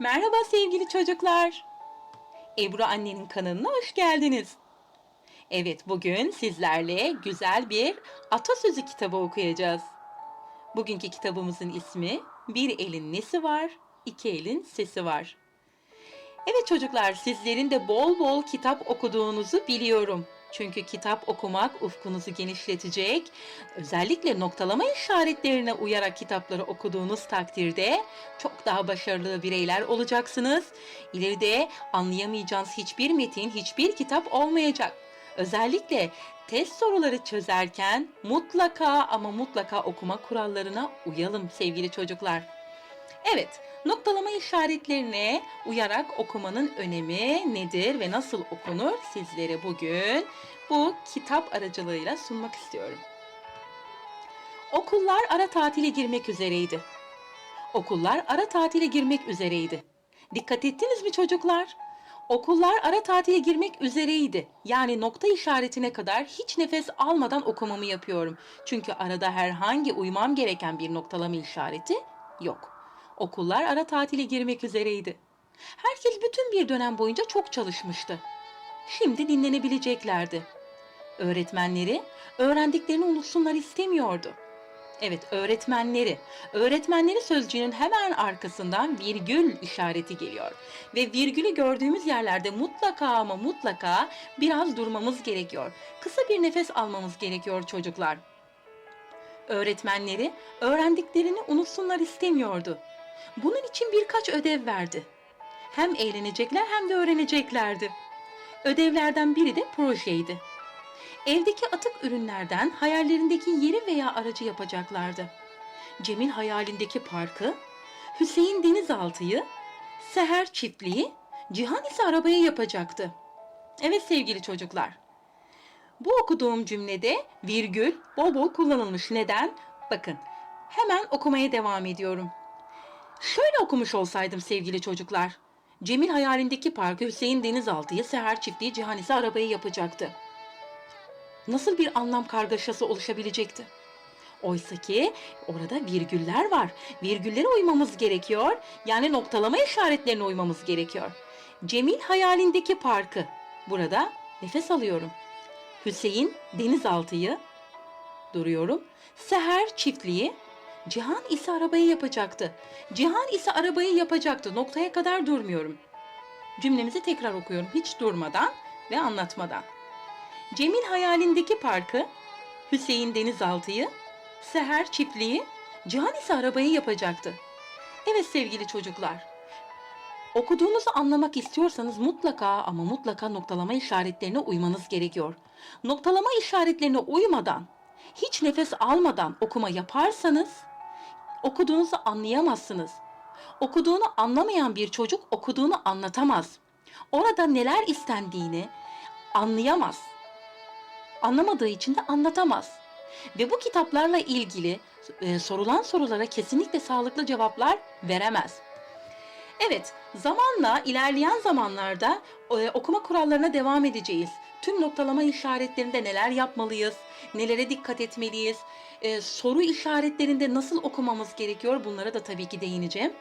Merhaba sevgili çocuklar. Ebru annenin kanalına hoş geldiniz. Evet bugün sizlerle güzel bir atasözü kitabı okuyacağız. Bugünkü kitabımızın ismi Bir elin nesi var, iki elin sesi var. Evet çocuklar sizlerin de bol bol kitap okuduğunuzu biliyorum. Çünkü kitap okumak ufkunuzu genişletecek. Özellikle noktalama işaretlerine uyarak kitapları okuduğunuz takdirde çok daha başarılı bireyler olacaksınız. İleride anlayamayacağınız hiçbir metin, hiçbir kitap olmayacak. Özellikle test soruları çözerken mutlaka ama mutlaka okuma kurallarına uyalım sevgili çocuklar. Evet, noktalama işaretlerine uyarak okumanın önemi nedir ve nasıl okunur sizlere bugün bu kitap aracılığıyla sunmak istiyorum. Okullar ara tatile girmek üzereydi. Okullar ara tatile girmek üzereydi. Dikkat ettiniz mi çocuklar? Okullar ara tatile girmek üzereydi. Yani nokta işaretine kadar hiç nefes almadan okumamı yapıyorum. Çünkü arada herhangi uymam gereken bir noktalama işareti yok. Okullar ara tatile girmek üzereydi. Herkes bütün bir dönem boyunca çok çalışmıştı. Şimdi dinlenebileceklerdi. Öğretmenleri öğrendiklerini unutsunlar istemiyordu. Evet, öğretmenleri. Öğretmenleri sözcüğünün hemen arkasından virgül işareti geliyor. Ve virgülü gördüğümüz yerlerde mutlaka ama mutlaka biraz durmamız gerekiyor. Kısa bir nefes almamız gerekiyor çocuklar. Öğretmenleri öğrendiklerini unutsunlar istemiyordu. Bunun için birkaç ödev verdi. Hem eğlenecekler hem de öğreneceklerdi. Ödevlerden biri de projeydi. Evdeki atık ürünlerden hayallerindeki yeri veya aracı yapacaklardı. Cemil hayalindeki parkı, Hüseyin denizaltıyı, Seher çiftliği, Cihan ise arabayı yapacaktı. Evet sevgili çocuklar. Bu okuduğum cümlede virgül bol bol kullanılmış. Neden? Bakın hemen okumaya devam ediyorum. Şöyle okumuş olsaydım sevgili çocuklar. Cemil hayalindeki parkı Hüseyin denizaltıyı, Seher çiftliği, Cihan ise arabayı yapacaktı nasıl bir anlam kargaşası oluşabilecekti? Oysa ki orada virgüller var. Virgüllere uymamız gerekiyor. Yani noktalama işaretlerine uymamız gerekiyor. Cemil hayalindeki parkı. Burada nefes alıyorum. Hüseyin denizaltıyı duruyorum. Seher çiftliği. Cihan ise arabayı yapacaktı. Cihan ise arabayı yapacaktı. Noktaya kadar durmuyorum. Cümlemizi tekrar okuyorum hiç durmadan ve anlatmadan. Cemil hayalindeki parkı, Hüseyin denizaltıyı, Seher çiftliği, Cihan ise arabayı yapacaktı. Evet sevgili çocuklar, okuduğunuzu anlamak istiyorsanız mutlaka ama mutlaka noktalama işaretlerine uymanız gerekiyor. Noktalama işaretlerine uymadan, hiç nefes almadan okuma yaparsanız okuduğunuzu anlayamazsınız. Okuduğunu anlamayan bir çocuk okuduğunu anlatamaz. Orada neler istendiğini anlayamaz anlamadığı için de anlatamaz. Ve bu kitaplarla ilgili e, sorulan sorulara kesinlikle sağlıklı cevaplar veremez. Evet, zamanla ilerleyen zamanlarda e, okuma kurallarına devam edeceğiz. Tüm noktalama işaretlerinde neler yapmalıyız, nelere dikkat etmeliyiz, e, soru işaretlerinde nasıl okumamız gerekiyor bunlara da tabii ki değineceğim.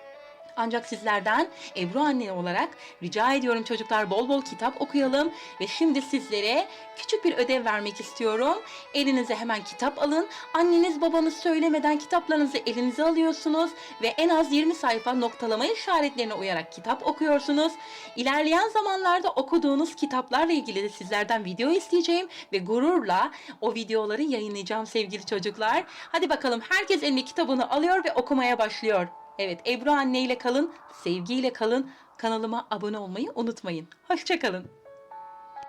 Ancak sizlerden Ebru anne olarak rica ediyorum çocuklar bol bol kitap okuyalım ve şimdi sizlere küçük bir ödev vermek istiyorum. Elinize hemen kitap alın. Anneniz babanız söylemeden kitaplarınızı elinize alıyorsunuz ve en az 20 sayfa noktalama işaretlerine uyarak kitap okuyorsunuz. İlerleyen zamanlarda okuduğunuz kitaplarla ilgili de sizlerden video isteyeceğim ve gururla o videoları yayınlayacağım sevgili çocuklar. Hadi bakalım herkes eline kitabını alıyor ve okumaya başlıyor. Evet Ebru anne ile kalın, sevgiyle kalın. Kanalıma abone olmayı unutmayın. Hoşçakalın.